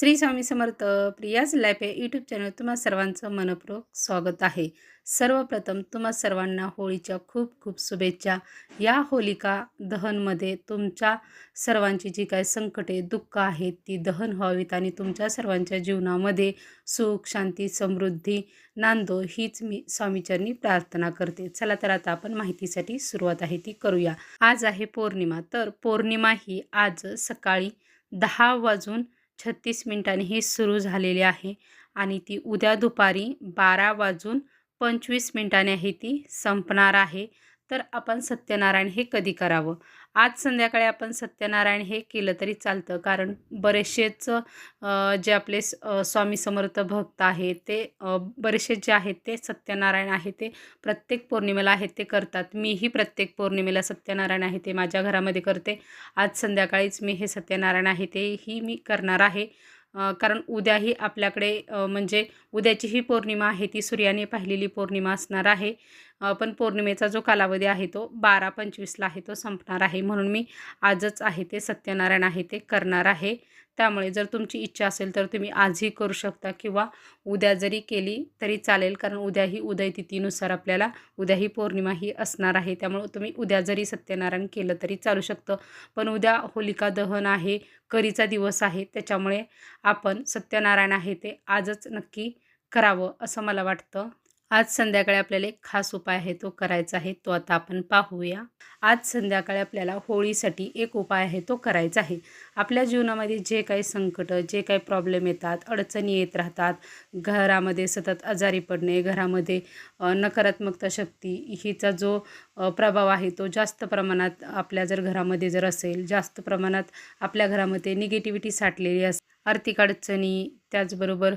Shri Swami Samarth Priya's life या YouTube channel तुम्हा सर्वांचं मनपूर्वक स्वागत आहे. सर्वप्रथम तुम्हा सर्वांना होळीच्या खूप खूप शुभेच्छा. या होलिका दहनमध्ये तुमच्या सर्वांची जी काही संकटे दुःख आहेत ती दहन व्हावीत आणि तुमच्या सर्वांच्या जीवनामध्ये सुख शांती समृद्धी नांदो हीच मी स्वामीचरणी प्रार्थना करते. चला तर आता आपण माहितीसाठी सुरुवात आहे ती करूया. आज आहे पौर्णिमा तर पौर्णिमा ही आज सकाळी दहा वाजून छत्तीस मिनिटांनी ही सुरू झालेली आहे आणि ती उद्या दुपारी बारा वाजून पंचवीस मिनिटांनी आहे ती संपणार आहे. तर आपण सत्यनारायण हे कधी करावं? आज संध्याकाळी आपण सत्यनारायण हे केलं तरी चालतं. कारण बरेचसेच जे आपले स- स्वामी समर्थ भक्त आहेत ते बरेचसे जे आहेत ते सत्यनारायण आहे ते प्रत्येक पौर्णिमेला आहेत ते करतात. मीही प्रत्येक पौर्णिमेला सत्यनारायण आहे ते माझ्या घरामध्ये करते. आज संध्याकाळीच मी हे सत्यनारायण आहे तेही मी करणार आहे. कारण उद्याही आपल्याकडे म्हणजे उद्याची ही पौर्णिमा आहे ती सूर्याने पाहिलेली पौर्णिमा असणार आहे. पण पौर्णिमेचा जो कालावधी आहे तो बारा पंचवीसला आहे तो संपणार आहे. म्हणून मी आजच आहे ते सत्यनारायण आहे ते करणार आहे. त्यामुळे जर तुमची इच्छा असेल तर तुम्ही आजही करू शकता किंवा उद्या जरी केली तरी चालेल कारण उद्याही उदयतिथीनुसार आपल्याला उद्याही पौर्णिमा ही असणार आहे. त्यामुळे तुम्ही उद्या जरी सत्यनारायण केलं तरी चालू शकतं. पण उद्या होलिका दहन आहे करीचा दिवस आहे त्याच्यामुळे आपण सत्यनारायण आहे ते आजच नक्की करावं असं मला वाटतं. आज संध्याकाळी आपल्याला एक खास उपाय आहे तो करायचा आहे तो आता आपण पाहूया. आज संध्याकाळी आपल्याला होळीसाठी एक उपाय आहे तो करायचा आहे. आपल्या जीवनामध्ये जे काही संकट जे काही प्रॉब्लेम येतात अडचणी येत राहतात घरामध्ये सतत आजारी पडणे घरामध्ये नकारात्मकता शक्ती हिचा जो प्रभाव आहे तो जास्त प्रमाणात आपल्या जर घरामध्ये जर असेल जास्त प्रमाणात आपल्या घरामध्ये निगेटिव्हिटी साठलेली असेल आर्थिक अडचणी त्याचबरोबर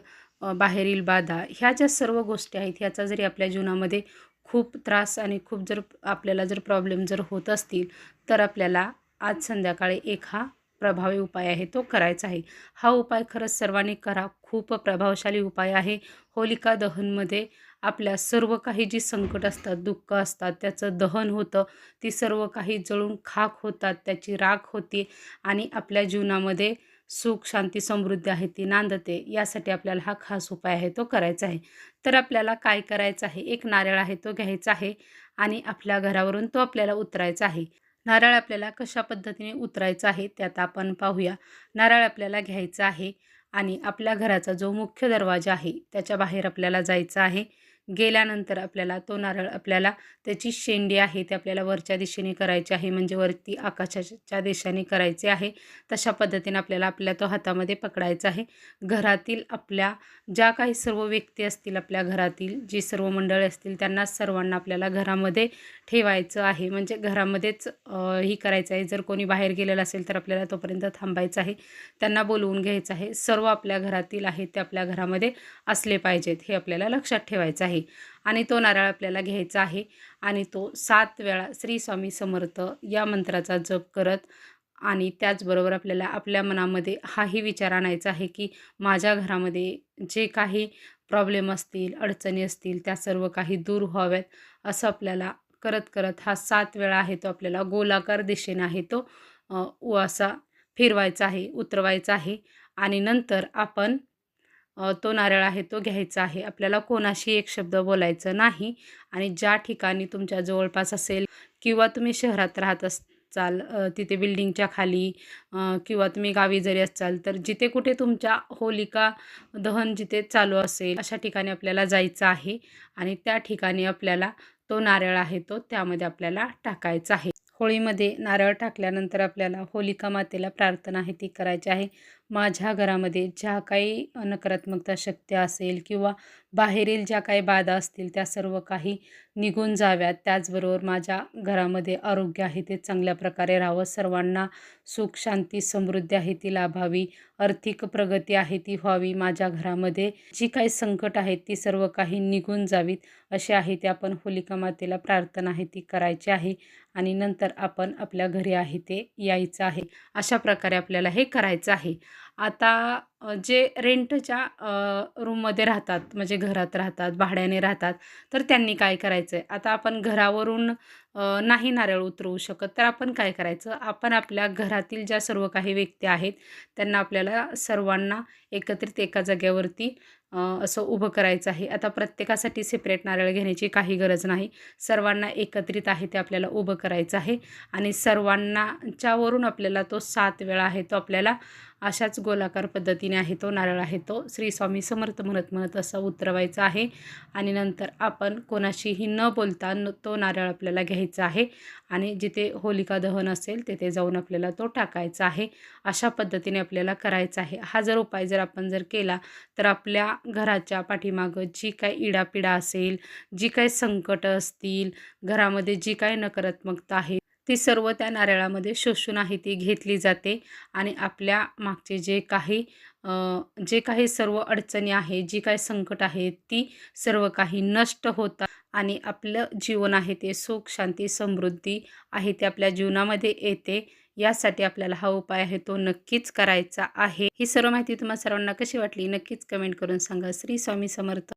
बाहेरील बाधा ह्या ज्या सर्व गोष्टी आहेत ह्याचा जरी आपल्या जीवनामध्ये खूप त्रास आणि खूप जर आपल्याला जर प्रॉब्लेम जर होत असतील तर आपल्याला आज संध्याकाळी एक हा प्रभावी उपाय आहे तो करायचा आहे. हा उपाय खरंच सर्वांनी करा. खूप प्रभावशाली उपाय आहे. होलिका दहनमध्ये आपल्या सर्व काही जी संकट असतात दुःख असतात त्याचं दहन होतं. ती सर्व काही जळून खाक होतात त्याची राख होते आणि आपल्या जीवनामध्ये सुख शांती समृद्धी आहे ती नांदते. यासाठी आपल्याला हा खास उपाय आहे तो करायचा आहे. तर आपल्याला काय करायचं आहे? एक नारळ आहे तो घ्यायचा आहे आणि आपल्या घरावरून तो आपल्याला उतरायचा आहे. नारळ आपल्याला कशा पद्धतीने उतरायचा आहे ते आता आपण पाहूया. नारळ आपल्याला घ्यायचा आहे आणि आपल्या घराचा जो मुख्य दरवाजा आहे त्याच्या बाहेर आपल्याला जायचं आहे. गेल्यानंतर आपल्याला तो नारळ आपल्याला त्याची शेंडी आहे ते आपल्याला वरच्या दिशेने करायची आहे म्हणजे वरती आकाशाच्या दिशेने करायचे आहे. तशा पद्धतीने आपल्याला आपल्या तो हातामध्ये पकडायचा आहे. घरातील आपल्या ज्या काही सर्व व्यक्ती असतील आपल्या घरातील जी सर्व मंडळी असतील त्यांना सर्वांना आपल्याला घरामध्ये ठेवायचं आहे. म्हणजे घरामध्येच ही करायचं आहे. जर कोणी बाहेर गेलेलं असेल तर आपल्याला तोपर्यंत थांबायचं आहे. त्यांना बोलवून घ्यायचं आहे. सर्व आपल्या घरातील आहेत ते आपल्या घरामध्ये असले पाहिजेत हे आपल्याला लक्षात ठेवायचं आहे. आहे. आणि तो नारळ आपल्याला घ्यायचा आहे. आणि तो सात वेळा श्री स्वामी समर्थ या मंत्राचा जप करत आणि त्याचबरोबर आपल्याला आपल्या मनामध्ये हाही विचार आणायचा आहे की माझ्या घरामध्ये जे काही प्रॉब्लेम असतील अडचणी असतील त्या सर्व काही दूर व्हाव्यात असं आपल्याला करत करत हा सात वेळा आहे तो आपल्याला गोलाकार दिशेने आहे तो असा फिरवायचा आहे उतरवायचा आहे. आणि नंतर आपण तो नारळ आहे तो घ्यायचा आहे. आपल्याला कोणाशी एक शब्द बोलायचं नाही आणि ज्या ठिकाणी तुमच्या जवळपास असेल किंवा तुम्ही शहरात राहत असाल तिथे बिल्डिंगच्या खाली किंवा तुम्ही गावी जरी असाल तर जिथे कुठे तुमच्या होलिका दहन जिथे चालू असेल अशा ठिकाणी आपल्याला जायचं आहे आणि त्या ठिकाणी आपल्याला तो नारळ आहे तो त्यामध्ये आपल्याला टाकायचा आहे. होळीमध्ये नारळ टाकल्यानंतर आपल्याला होलिका मातेला प्रार्थना आहे ती करायची आहे. माझ्या घरामध्ये ज्या काही नकारात्मकता शक्ती असेल किंवा बाहेरील ज्या काही बाधा असतील त्या सर्व काही निघून जाव्यात. त्याचबरोबर माझ्या घरामध्ये आरोग्य आहे ते चांगल्या प्रकारे राहावं. सर्वांना सुख शांती समृद्धी आहे ती लाभावी. आर्थिक प्रगती आहे ती व्हावी. माझ्या घरामध्ये जी काही संकट आहेत ती सर्व काही निघून जावीत. अशी आहे ते आपण होलिका मातेला प्रार्थना आहे ती करायची आहे आणि नंतर आपण आपल्या घरी आहे ते यायचं आहे. अशा प्रकारे आपल्याला हे करायचं आहे. आता जे रेंटच्या रूममध्ये राहतात म्हणजे घरात राहतात भाड्याने राहतात तर त्यांनी काय करायचं आहे आता आपण घरावरून नाही नारळ उतरवू शकत तर आपण काय करायचं? आपण आपल्या घरातील ज्या सर्व काही व्यक्ती आहेत त्यांना आपल्याला सर्वांना एकत्रित एका जागेवरती असं उभं करायचं आहे. आता प्रत्येकासाठी सेपरेट नारळ घेण्याची काही गरज नाही. सर्वांना एकत्रित आहे ते आपल्याला उभं करायचं आहे. आणि सर्वांनाच्यावरून आपल्याला तो सात वेळा आहे तो आपल्याला अशाच गोलाकार पद्धतीने आहे तो नारळ आहे तो. श्री स्वामी समर्थ म्हणत म्हणत असा उतरवायचा आहे. आणि नंतर आपण कोणाशीही न बोलता न तो नारळ आपल्याला घ्यायचा आहे. आणि जिथे होलिका दहन असेल तिथे जाऊन आपल्याला तो टाकायचा आहे. अशा पद्धतीने आपल्याला करायचा आहे. हा जर उपाय जर आपण जर केला तर आपल्या घराच्या पाठीमागं जी काय इडापिडा असेल जी काय संकटं असतील घरामध्ये जी काय नकारात्मकता आहे ती सर्व त्या नारळामध्ये शोषून आहे ती घेतली जाते आणि आपल्या मागचे जे काही जे काही सर्व अडचणी आहे जी काही संकट आहे ती सर्व काही नष्ट होतात आणि आपलं जीवन आहे ते सुख शांती समृद्धी आहे ते आपल्या जीवनामध्ये येते. यासाठी आपल्याला हा उपाय आहे तो नक्कीच करायचा आहे. ही सर्व माहिती तुम्हाला सर्वांना कशी वाटली? नक्कीच कमेंट करून सांगा. श्री स्वामी समर्थ.